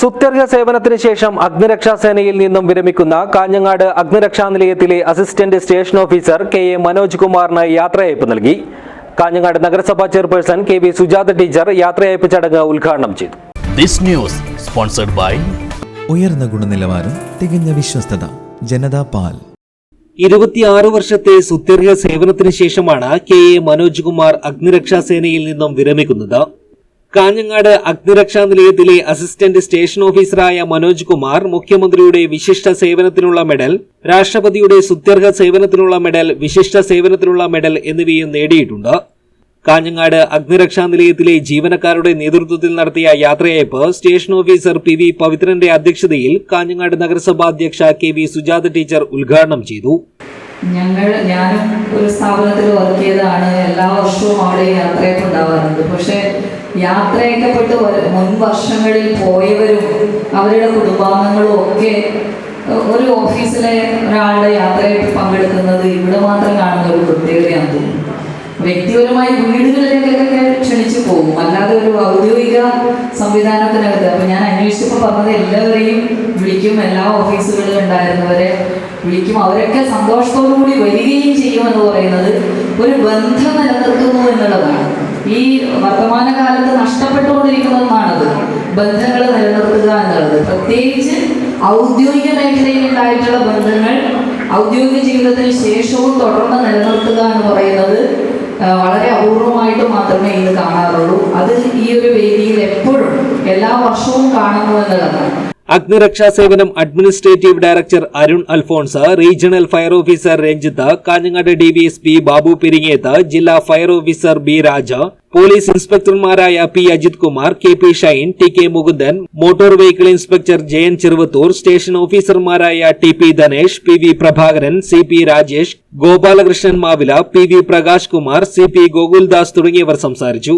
സുത്യർഹ സേവനത്തിന് ശേഷം അഗ്നിരക്ഷാസേനയിൽ നിന്നും വിരമിക്കുന്ന കാഞ്ഞങ്ങാട് അഗ്നിരക്ഷാ നിലയത്തിലെ assistant station officer K A Manoj കുമാറിന് യാത്രയയപ്പ് നൽകി. കാഞ്ഞങ്ങാട് നഗരസഭാ chairperson K V Sujatha teacher യാത്രയയപ്പ് ചടങ്ങ് ഉദ്ഘാടനം ചെയ്തു. This news sponsored by ഉയർന്ന ഗുണനിലവാരം തികഞ്ഞ വിശ്വസ്തത ജനതാ പാൽ. ഇരുപത്തിയാറ് വർഷത്തെ സുത്യർഹ സേവനത്തിന് ശേഷമാണ് കെ എ മനോജ് കുമാർ അഗ്നിരക്ഷാസേനയിൽ നിന്നും വിരമിക്കുന്നത്. കാഞ്ഞങ്ങാട് അഗ്നിരക്ഷാ നിലയത്തിലെ അസിസ്റ്റന്റ് സ്റ്റേഷൻ ഓഫീസറായ മനോജ് കുമാർ മുഖ്യമന്ത്രിയുടെ വിശിഷ്ട സേവനത്തിനുള്ള മെഡൽ രാഷ്ട്രപതിയുടെ സുത്യർഹ സേവനത്തിനുള്ള മെഡൽ വിശിഷ്ട സേവനത്തിനുള്ള മെഡൽ എന്നിവയും നേടിയിട്ടുണ്ട്. കാഞ്ഞങ്ങാട് അഗ്നിരക്ഷാ നിലയത്തിലെ ജീവനക്കാരുടെ നേതൃത്വത്തിൽ നടത്തിയ യാത്രയയപ്പ് സ്റ്റേഷൻ ഓഫീസർ പി വി പവിത്രന്റെ അധ്യക്ഷതയിൽ കാഞ്ഞങ്ങാട് നഗരസഭാ അധ്യക്ഷ കെ വി സുജാത ടീച്ചർ ഉദ്ഘാടനം ചെയ്തു. ഞങ്ങൾ ഞാനും ഒരു സ്ഥാപനത്തിൽ വർക്ക് ചെയ്തതാണ്. എല്ലാ വർഷവും അവിടെ യാത്രയൊക്കെ ഉണ്ടാവാറുണ്ട്. പക്ഷേ യാത്രയൊക്കെപ്പെട്ട് പെട്ട് മുൻ വർഷങ്ങളിൽ പോയവരും അവരുടെ കുടുംബാംഗങ്ങളും ഒക്കെ ഒരു ഓഫീസിലെ ഒരാളുടെ യാത്രയെ പങ്കെടുക്കുന്നത് ഇവിടെ മാത്രം കാണുന്ന ഒരു പ്രത്യേകതയാണ് തോന്നുന്നു വ്യക്തിപരമായി വീടുകളിലേക്കൊക്കെ ക്ഷണിച്ചു പോകും. അല്ലാതെ ഒരു ഔദ്യോഗിക സംവിധാനത്തിനകത്ത് അപ്പൊ ഞാൻ അന്വേഷിച്ചപ്പോൾ പറഞ്ഞത് എല്ലാവരെയും വിളിക്കും എല്ലാ ഓഫീസുകളിലും ഉണ്ടായിരുന്നവരെ വിളിക്കും. അവരൊക്കെ സന്തോഷത്തോടു കൂടി വരികയും ചെയ്യുമെന്ന് പറയുന്നത് ഒരു ബന്ധം നിലനിർത്തുന്നു എന്നുള്ളതാണ്. ഈ വർത്തമാനകാലത്ത് നഷ്ടപ്പെട്ടുകൊണ്ടിരിക്കുന്നതെന്നാണത് ബന്ധങ്ങൾ നിലനിർത്തുക എന്നുള്ളത്. പ്രത്യേകിച്ച് ഔദ്യോഗിക മേഖലയിൽ ഉണ്ടായിട്ടുള്ള ബന്ധങ്ങൾ ഔദ്യോഗിക ജീവിതത്തിന് ശേഷവും തുടർന്ന് നിലനിർത്തുക എന്ന് പറയുന്നത് വളരെ അപൂർവമായിട്ട് മാത്രമേ ഇത് കാണാറുള്ളൂ. അത് ഈ ഒരു വേദിയിൽ എപ്പോഴും എല്ലാ വർഷവും കാണുന്നു എന്നുള്ളതാണ്. അഗ്നിരക്ഷാ സേവനം administrative director Arun Alphonse regional fire officer Ranjith Kanhangad DVSP Babu Peringeth ജില്ലാ fire officer B Raja police ഇൻസ്പെക്ടർമാരായ P Ajith Kumar K P Shine T K Mukundan motor vehicle inspector Jayan Cheruvathur station ഓഫീസർമാരായ T P Dhanesh P V Prabhakaran C P Rajesh Gopalakrishnan Mavila P V Prakash Kumar C P Gokuldas തുടങ്ങിയവർ സംസാരിച്ചു.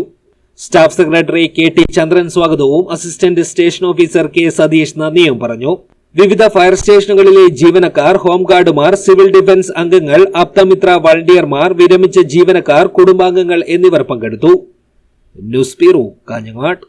Staff secretary K T Chandran സ്വാഗതവും. Assistant station officer K Satheesh നന്ദിയും പറഞ്ഞു. വിവിധ fire സ്റ്റേഷനുകളിലെ ജീവനക്കാർ ഹോംഗാർഡുമാർ civil defence അംഗങ്ങൾ അപ്തമിത്ര വളണ്ടിയർമാർ വിരമിച്ച ജീവനക്കാർ കുടുംബാംഗങ്ങൾ എന്നിവർ പങ്കെടുത്തു. News bureau Kanhangad